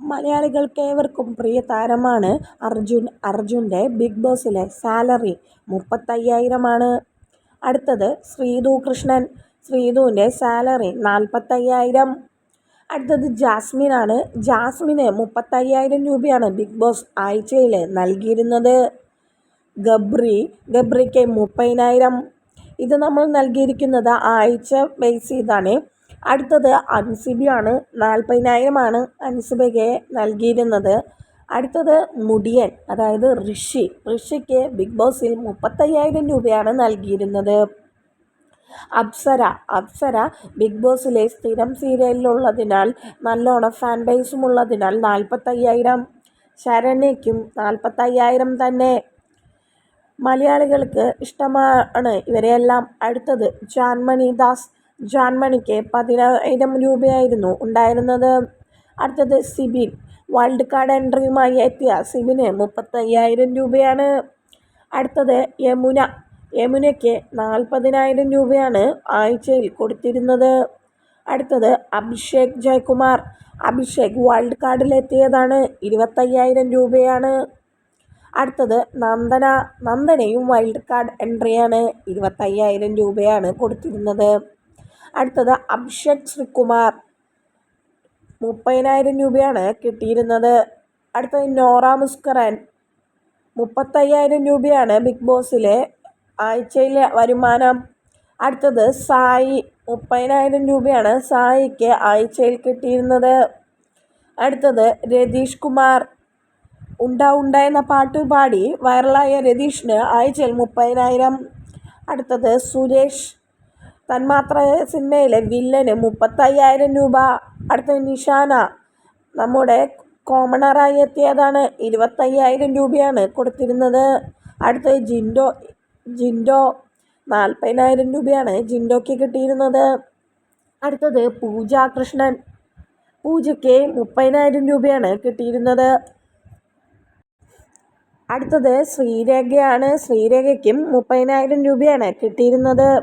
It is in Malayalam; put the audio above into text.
മലയാളികൾക്ക് ഏവർക്കും പ്രിയ താരമാണ് അർജുൻ. അർജുന്റെ ബിഗ് ബോസിലെ സാലറി മുപ്പത്തയ്യായിരമാണ്. അടുത്തത് ശ്രീതു കൃഷ്ണൻ. ശ്രീതുവിന്റെ സാലറി നാൽപ്പത്തയ്യായിരം. അടുത്തത് ജാസ്മിനാണ്. ജാസ്മിന് മുപ്പത്തയ്യായിരം രൂപയാണ് ബിഗ് ബോസ് ആഴ്ചയിൽ നൽകിയിരുന്നത്. ഗബ്രി ഗബ്രിക്ക് മുപ്പതിനായിരം. ഇത് നമ്മൾ നൽകിയിരിക്കുന്നത് ആഴ്ച ബേസ് ചെയ്താണ്. അടുത്തത് അൻസിബിയാണ്. നാൽപ്പതിനായിരമാണ് അൻസിബയ്ക്ക് നൽകിയിരുന്നത്. അടുത്തത് മുടിയൻ അതായത് ഋഷി. ഋഷിക്ക് ബിഗ് ബോസിൽ മുപ്പത്തയ്യായിരം രൂപയാണ് നൽകിയിരുന്നത്. അപ്സര. അപ്സര ബിഗ് ബോസിലെ സ്ഥിരം സീരിയലിലുള്ളതിനാൽ നല്ലോണം ഫാൻ ബേസും ഉള്ളതിനാൽ നാൽപ്പത്തയ്യായിരം ശരണ്യയ്ക്കും നാൽപ്പത്തയ്യായിരം തന്നെ. മലയാളികൾക്ക് ഇഷ്ടമാണ് ഇവരെയെല്ലാം. അടുത്തത് ജാൻമണി ദാസ് ജാൻമണിക്ക് പതിനായിരം രൂപയായിരുന്നു. ഉണ്ടായിരുന്നത് അടുത്തത് സിബിൻ. വൈൽഡ് കാർഡ് എൻട്രിയുമായി എത്തിയ സിബിന് മുപ്പത്തയ്യായിരം രൂപയാണ്. അടുത്തത് യമുന. യമുനയ്ക്ക് നാൽപ്പതിനായിരം രൂപയാണ് ആഴ്ചയിൽ കൊടുത്തിരുന്നത്. അടുത്തത് അഭിഷേക് ജയകുമാർ. അഭിഷേക് വൈൽഡ് കാർഡിലെത്തിയതാണ് ഇരുപത്തയ്യായിരം രൂപയാണ്. അടുത്തത് നന്ദന. നന്ദനയും വൈൽഡ് കാർഡ് എൻട്രിയാണ് ഇരുപത്തയ്യായിരം രൂപയാണ് കൊടുത്തിരുന്നത്. അടുത്തത് അഭിഷേക് ശ്രീകുമാർ. മുപ്പതിനായിരം രൂപയാണ് കിട്ടിയിരുന്നത്. അടുത്തത് നോറ മുസ്കറൻ മുപ്പത്തയ്യായിരം രൂപയാണ് ബിഗ് ബോസിലെ ആഴ്ചയിലെ വരുമാനം. അടുത്തത് സായി. മുപ്പതിനായിരം രൂപയാണ് സായിക്ക് ആഴ്ചയിൽ കിട്ടിയിരുന്നത്. അടുത്തത് രതീഷ് കുമാർ. ഉണ്ട ഉണ്ട എന്ന പാട്ട് പാടി വൈറലായ രതീഷിന് ആഴ്ചയിൽ മുപ്പതിനായിരം. അടുത്തത് സുരേഷ്. തന്മാത്ര സിനിമയിലെ വില്ലന് മുപ്പത്തയ്യായിരം രൂപ. അടുത്ത നിഷാന. നമ്മുടെ കോമണറായി എത്തിയതാണ്. ഇരുപത്തയ്യായിരം രൂപയാണ് കൊടുത്തിരുന്നത്. അടുത്ത ജിൻഡോ ജിൻഡോ നാൽപ്പതിനായിരം രൂപയാണ് ജിൻഡോയ്ക്ക് കിട്ടിയിരുന്നത്. അടുത്തത് പൂജ കൃഷ്ണൻ. പൂജയ്ക്ക് മുപ്പതിനായിരം രൂപയാണ് കിട്ടിയിരുന്നത്. അടുത്തത് ശ്രീരേഖയാണ്. ശ്രീരേഖയ്ക്കും മുപ്പതിനായിരം രൂപയാണ് കിട്ടിയിരുന്നത്.